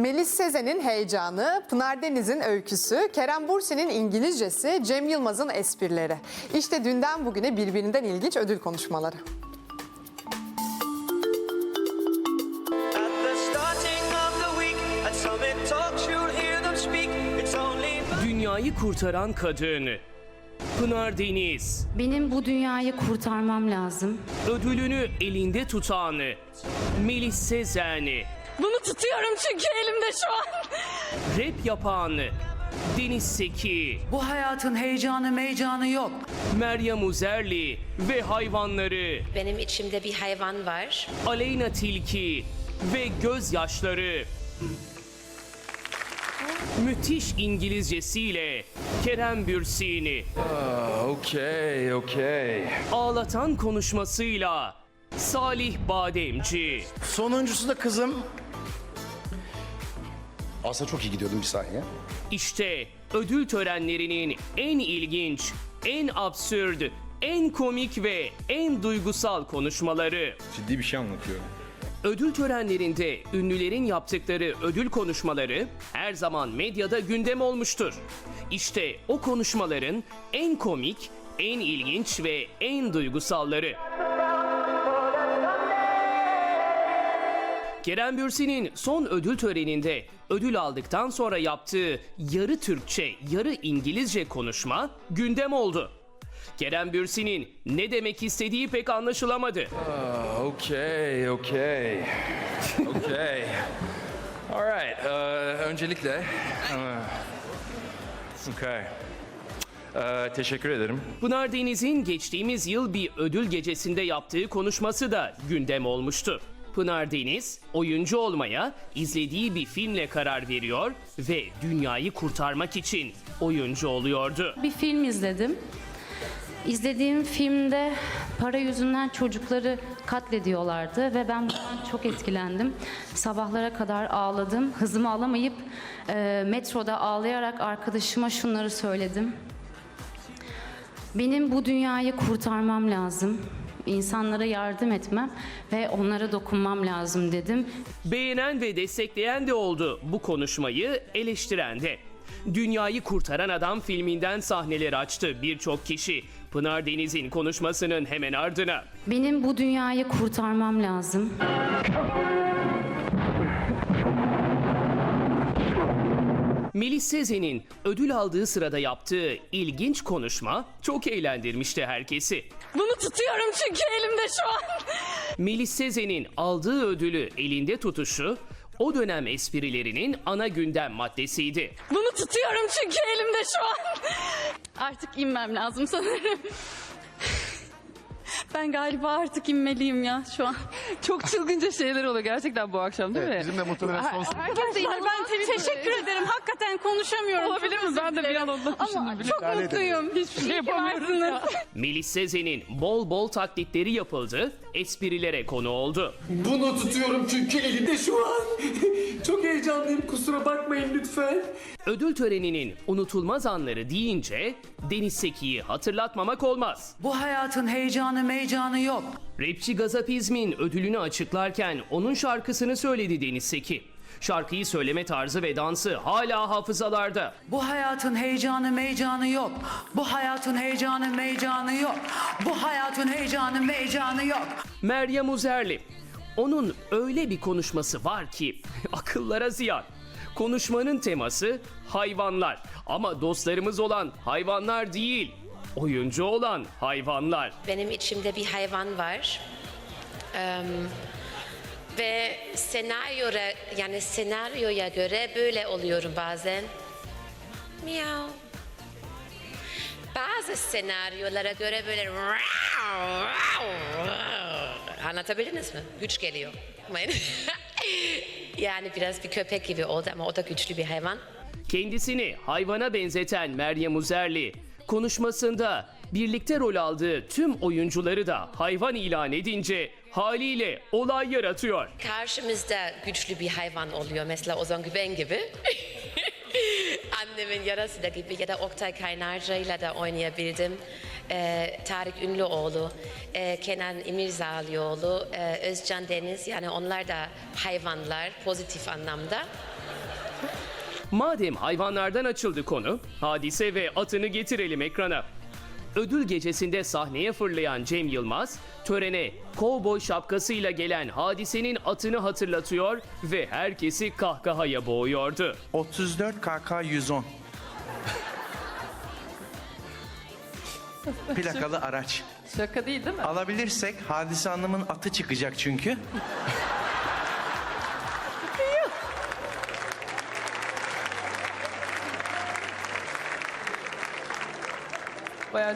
Melis Sezen'in heyecanı, Pınar Deniz'in öyküsü, Kerem Bursi'nin İngilizcesi, Cem Yılmaz'ın esprileri. İşte dünden bugüne birbirinden ilginç ödül konuşmaları. Dünyayı kurtaran kadın. Pınar Deniz. Benim bu dünyayı kurtarmam lazım. Ödülünü elinde tutan Melis Sezen. Bunu tutuyorum çünkü elimde şu an. Rap yapan Deniz Seki. Bu hayatın heyecanı meycanı yok. Meryem Uzerli ve hayvanları. Benim içimde bir hayvan var. Aleyna Tilki ve gözyaşları. Müthiş İngilizcesiyle Kerem Bürsin'i Okay, okay. ağlatan konuşmasıyla Salih Bademci. Sonuncusu da kızım. Aslında çok iyi gidiyordum bir saniye. İşte ödül törenlerinin en ilginç, en absürt, en komik ve en duygusal konuşmaları. ciddi bir şey anlatıyor. Ödül törenlerinde ünlülerin yaptıkları ödül konuşmaları her zaman medyada gündem olmuştur. İşte o konuşmaların en komik, en ilginç ve en duygusalları. Kerem Bürsin'in son ödül töreninde ödül aldıktan sonra yaptığı yarı Türkçe, yarı İngilizce konuşma gündem oldu. Kerem Bürsin'in ne demek istediği pek anlaşılamadı. Okay, okay. Okay. Alright, uh, öncelikle... uh, okay. Uh, teşekkür ederim. Pınar Deniz'in geçtiğimiz yıl bir ödül gecesinde yaptığı konuşması da gündem olmuştu. Pınar Deniz, oyuncu olmaya izlediği bir filmle karar veriyor ve dünyayı kurtarmak için oyuncu oluyordu. Bir film izledim. İzlediğim filmde para yüzünden çocukları katlediyorlardı ve ben bundan çok etkilendim. Sabahlara kadar ağladım. Hızımı alamayıp e, metroda ağlayarak arkadaşıma şunları söyledim. Benim bu dünyayı kurtarmam lazım. İnsanlara yardım etmem ve onlara dokunmam lazım dedim. Beğenen ve destekleyen de oldu bu konuşmayı eleştiren de. Dünyayı Kurtaran Adam filminden sahneler açtı birçok kişi. Pınar Deniz'in konuşmasının hemen ardına. Benim bu dünyayı kurtarmam lazım. Melis Sezen'in ödül aldığı sırada yaptığı ilginç konuşma çok eğlendirmişti herkesi. Bunu tutuyorum çünkü elimde şu an. Melis Sezen'in aldığı ödülü elinde tutuşu o dönem esprilerinin ana gündem maddesiydi. Bunu tutuyorum çünkü elimde şu an. Artık inmem lazım sanırım. Ben galiba artık inmeliyim ya şu an. Çok çılgınca şeyler oluyor gerçekten bu akşam değil mi? Bizim de muhtemelen son Arkadaşlar ben te- teşekkür ederim. Hakikaten konuşamıyorum. Olabilir mi? Ben de bir an ondan Ama düşündüm. bile. çok mutluyum. Hiçbir şey yapamıyoruz ya. Melis Sezen'in bol bol taklitleri yapıldı, esprilere konu oldu. Bunu tutuyorum çünkü elimde şu an. Çok heyecanlıyım kusura bakmayın lütfen. Ödül töreninin unutulmaz anları deyince Deniz Seki'yi hatırlatmamak olmaz. Bu hayatın heyecanı meycanı yok. Rapçi Gazapizm'in ödülünü açıklarken onun şarkısını söyledi Deniz Seki. Şarkıyı söyleme tarzı ve dansı hala hafızalarda. Bu hayatın heyecanı meycanı yok. Bu hayatın heyecanı meycanı yok. Bu hayatın heyecanı meycanı yok. Meryem Uzerli. Onun öyle bir konuşması var ki akıllara ziyan. Konuşmanın teması hayvanlar ama dostlarımız olan hayvanlar değil. Oyuncu olan hayvanlar. Benim içimde bir hayvan var. Eee, ve senaryoya yani senaryoya göre böyle oluyorum bazen. Miau. Bazı senaryolara göre böyle anlatabildiniz mi? Güç geliyor. yani biraz bir köpek gibi oldu ama o da güçlü bir hayvan. Kendisini hayvana benzeten Meryem Uzerli konuşmasında birlikte rol aldığı tüm oyuncuları da hayvan ilan edince haliyle olay yaratıyor. karşımızda güçlü bir hayvan oluyor. Mesela Ozan Güven gibi. Annemin yarası da gibi ya da Oktay Kaynarca'yla da oynayabildim. Ee, Tarık Ünlüoğlu, e, Kenan İmirzalıoğlu, e, Özcan Deniz yani onlar da hayvanlar pozitif anlamda. Madem hayvanlardan açıldı konu, hadise ve atını getirelim ekrana. Ödül gecesinde sahneye fırlayan Cem Yılmaz, törene kovboy şapkasıyla gelen hadisenin atını hatırlatıyor ve herkesi kahkahaya boğuyordu. 34 KK 110. Plakalı araç. Şaka değil değil mi? Alabilirsek Hadise Hanım'ın atı çıkacak çünkü.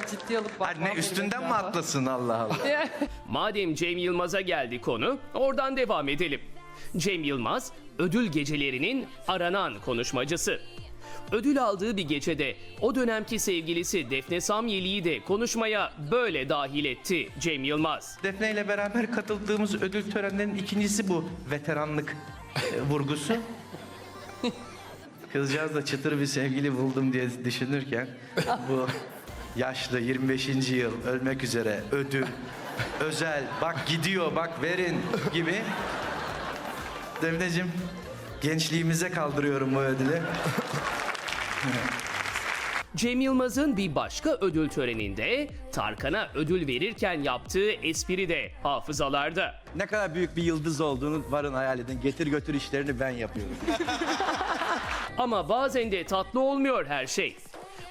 Ciddi alıp bakmam Anne üstünden mi atlasın Allah Allah. Madem Cem Yılmaz'a geldi konu, oradan devam edelim. Cem Yılmaz, ödül gecelerinin aranan konuşmacısı. Ödül aldığı bir gecede o dönemki sevgilisi Defne Samyeli'yi de konuşmaya böyle dahil etti Cem Yılmaz. Defne ile beraber katıldığımız ödül törenlerinin ikincisi bu veteranlık e, vurgusu. Kızcağız da çıtır bir sevgili buldum diye düşünürken bu yaşlı 25. yıl ölmek üzere ödül özel bak gidiyor bak verin gibi. Defneciğim gençliğimize kaldırıyorum bu ödülü. Cem Yılmaz'ın bir başka ödül töreninde Tarkan'a ödül verirken yaptığı espri de hafızalarda. Ne kadar büyük bir yıldız olduğunu varın hayal edin. Getir götür işlerini ben yapıyorum. Ama bazen de tatlı olmuyor her şey.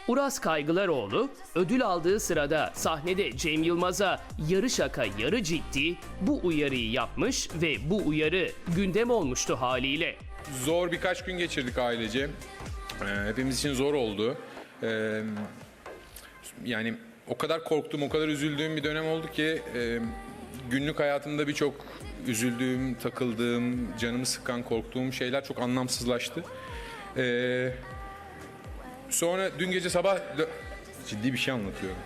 Uras Kaygılaroğlu ödül aldığı sırada sahnede Cem Yılmaz'a yarı şaka yarı ciddi bu uyarıyı yapmış ve bu uyarı gündem olmuştu haliyle. Zor birkaç gün geçirdik ailece. Ee, hepimiz için zor oldu. Ee, yani o kadar korktuğum, o kadar üzüldüğüm bir dönem oldu ki e, günlük hayatımda birçok üzüldüğüm, takıldığım, canımı sıkan, korktuğum şeyler çok anlamsızlaştı. Ee, sonra dün gece sabah ciddi bir şey anlatıyorum.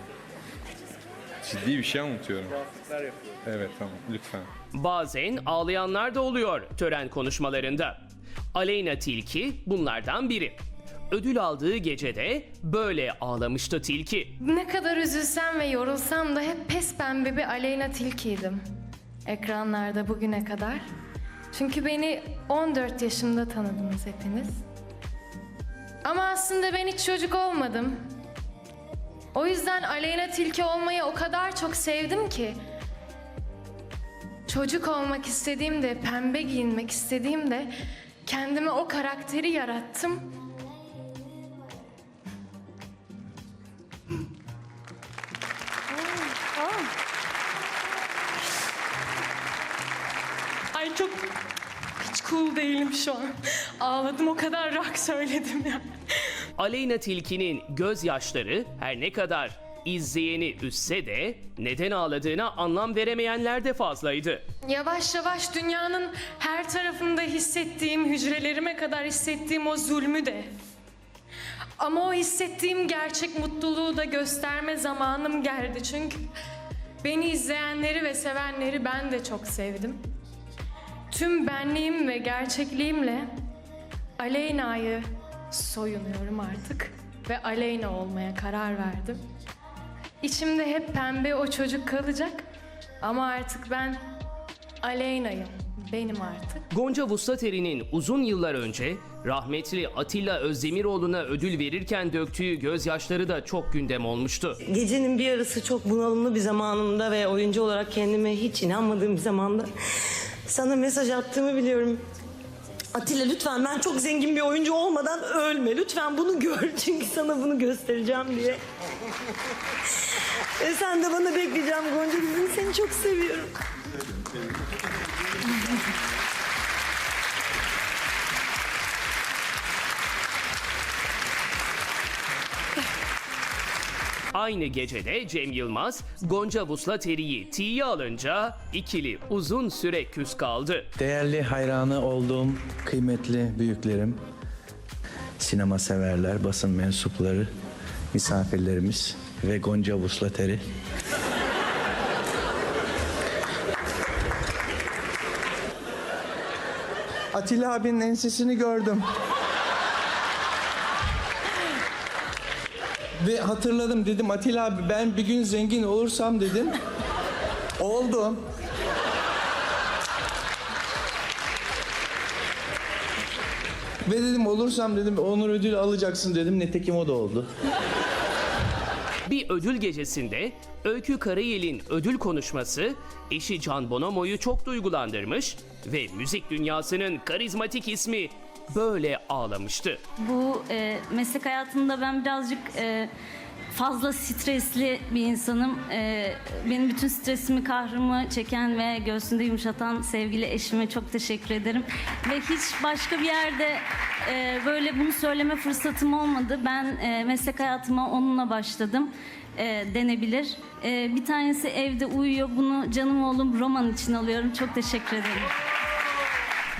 Ciddi bir şey anlatıyorum. Evet tamam lütfen. Bazen ağlayanlar da oluyor tören konuşmalarında. Aleyna Tilki bunlardan biri. Ödül aldığı gecede böyle ağlamıştı Tilki. Ne kadar üzülsem ve yorulsam da hep pes pembe bir Aleyna Tilki'ydim. Ekranlarda bugüne kadar. Çünkü beni 14 yaşımda tanıdınız hepiniz. Ama aslında ben hiç çocuk olmadım. O yüzden Aleyna Tilki olmayı o kadar çok sevdim ki. Çocuk olmak istediğimde, pembe giyinmek istediğimde kendime o karakteri yarattım. Ay çok hiç cool değilim şu an. Ağladım o kadar rock söyledim ya. Aleyna Tilki'nin gözyaşları her ne kadar izleyeni üzse de neden ağladığına anlam veremeyenler de fazlaydı. Yavaş yavaş dünyanın her tarafında hissettiğim, hücrelerime kadar hissettiğim o zulmü de. Ama o hissettiğim gerçek mutluluğu da gösterme zamanım geldi çünkü beni izleyenleri ve sevenleri ben de çok sevdim. Tüm benliğim ve gerçekliğimle Aleyna'yı soyunuyorum artık ve Aleyna olmaya karar verdim. İçimde hep pembe o çocuk kalacak ama artık ben Aleyna'yım. Benim artık. Gonca Vuslateri'nin uzun yıllar önce rahmetli Atilla Özdemiroğlu'na ödül verirken döktüğü gözyaşları da çok gündem olmuştu. Gecenin bir yarısı çok bunalımlı bir zamanımda ve oyuncu olarak kendime hiç inanmadığım bir zamanda sana mesaj attığımı biliyorum. Atilla lütfen ben çok zengin bir oyuncu olmadan ölme. Lütfen bunu gör çünkü sana bunu göstereceğim diye. Ve sen de bana bekleyeceğim Gonca kızım seni çok seviyorum. Aynı gecede Cem Yılmaz, Gonca Vuslateri'yi tiye alınca ikili uzun süre küs kaldı. Değerli hayranı olduğum kıymetli büyüklerim, sinema severler, basın mensupları, misafirlerimiz ve Gonca Vuslateri. Atilla abinin ensesini gördüm. Ve hatırladım dedim Atilla abi ben bir gün zengin olursam dedim. Oldum. Ve dedim olursam dedim onur ödülü alacaksın dedim. Netekim o da oldu. Bir ödül gecesinde Öykü Karayel'in ödül konuşması eşi Can Bonomo'yu çok duygulandırmış ve müzik dünyasının karizmatik ismi böyle ağlamıştı. Bu e, meslek hayatımda ben birazcık e, fazla stresli bir insanım. E, benim bütün stresimi, kahrımı çeken ve göğsünde yumuşatan sevgili eşime çok teşekkür ederim. Ve hiç başka bir yerde e, böyle bunu söyleme fırsatım olmadı. Ben e, meslek hayatıma onunla başladım. e, denebilir. E, bir tanesi evde uyuyor. Bunu canım oğlum Roman için alıyorum. Çok teşekkür ederim.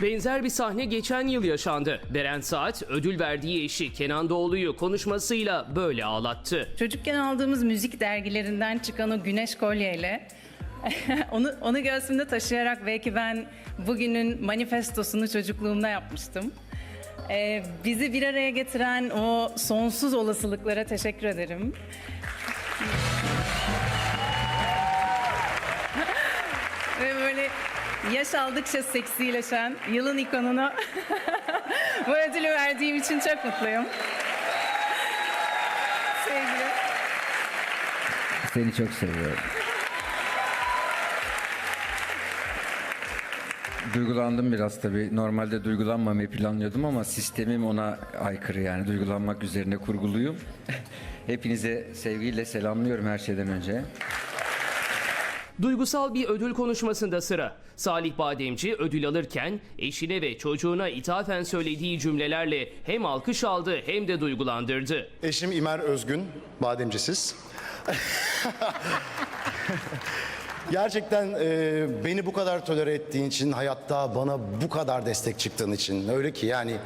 Benzer bir sahne geçen yıl yaşandı. Beren Saat ödül verdiği eşi Kenan Doğulu'yu konuşmasıyla böyle ağlattı. Çocukken aldığımız müzik dergilerinden çıkan o güneş kolyeyle onu onu göğsümde taşıyarak belki ben bugünün manifestosunu çocukluğumda yapmıştım. Ee, bizi bir araya getiren o sonsuz olasılıklara teşekkür ederim. Yaş aldıkça seksileşen yılın ikonuna bu ödülü verdiğim için çok mutluyum. Sevgilim. Seni çok seviyorum. Duygulandım biraz tabii. Normalde duygulanmamayı planlıyordum ama sistemim ona aykırı yani duygulanmak üzerine kurguluyum. Hepinize sevgiyle selamlıyorum her şeyden önce. Duygusal bir ödül konuşmasında sıra. Salih Bademci ödül alırken eşine ve çocuğuna ithafen söylediği cümlelerle hem alkış aldı hem de duygulandırdı. Eşim İmer Özgün, bademcisiz. Gerçekten e, beni bu kadar tolere ettiğin için, hayatta bana bu kadar destek çıktığın için. Öyle ki yani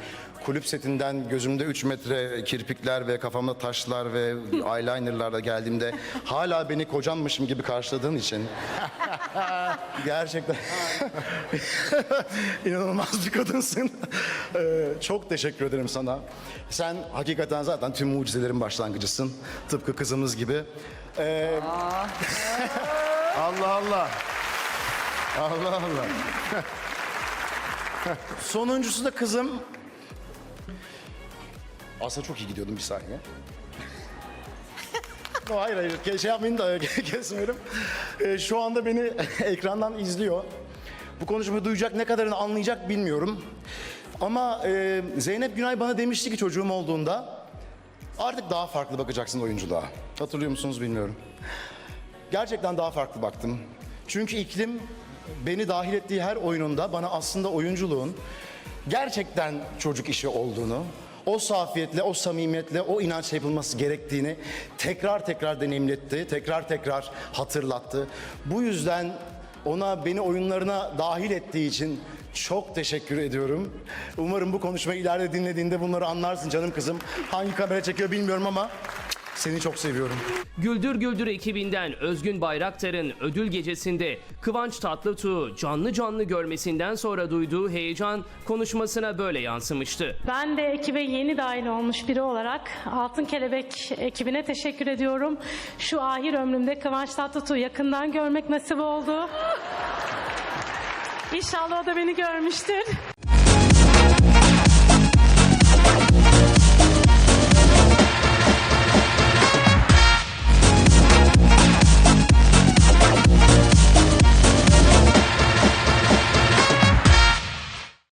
kulüp setinden gözümde 3 metre kirpikler ve kafamda taşlar ve eyelinerlarla geldiğimde hala beni kocanmışım gibi karşıladığın için. Gerçekten inanılmaz bir kadınsın. E, çok teşekkür ederim sana. Sen hakikaten zaten tüm mucizelerin başlangıcısın. Tıpkı kızımız gibi. E, Allah Allah. Allah Allah. Sonuncusu da kızım. Aslında çok iyi gidiyordum bir saniye. No, hayır hayır şey yapmayın da kesmiyorum. Ee, şu anda beni ekrandan izliyor. Bu konuşmayı duyacak ne kadarını anlayacak bilmiyorum. Ama e, Zeynep Günay bana demişti ki çocuğum olduğunda artık daha farklı bakacaksın oyunculuğa. Hatırlıyor musunuz bilmiyorum. Gerçekten daha farklı baktım. Çünkü iklim beni dahil ettiği her oyununda bana aslında oyunculuğun gerçekten çocuk işi olduğunu, o safiyetle, o samimiyetle, o inanç yapılması gerektiğini tekrar tekrar deneyimletti, tekrar tekrar hatırlattı. Bu yüzden ona beni oyunlarına dahil ettiği için çok teşekkür ediyorum. Umarım bu konuşmayı ileride dinlediğinde bunları anlarsın canım kızım. Hangi kamera çekiyor bilmiyorum ama seni çok seviyorum. Güldür Güldür ekibinden Özgün Bayraktar'ın ödül gecesinde Kıvanç Tatlıtuğ'u canlı canlı görmesinden sonra duyduğu heyecan konuşmasına böyle yansımıştı. Ben de ekibe yeni dahil olmuş biri olarak Altın Kelebek ekibine teşekkür ediyorum. Şu ahir ömrümde Kıvanç Tatlıtuğ'u yakından görmek nasip oldu. İnşallah o da beni görmüştür.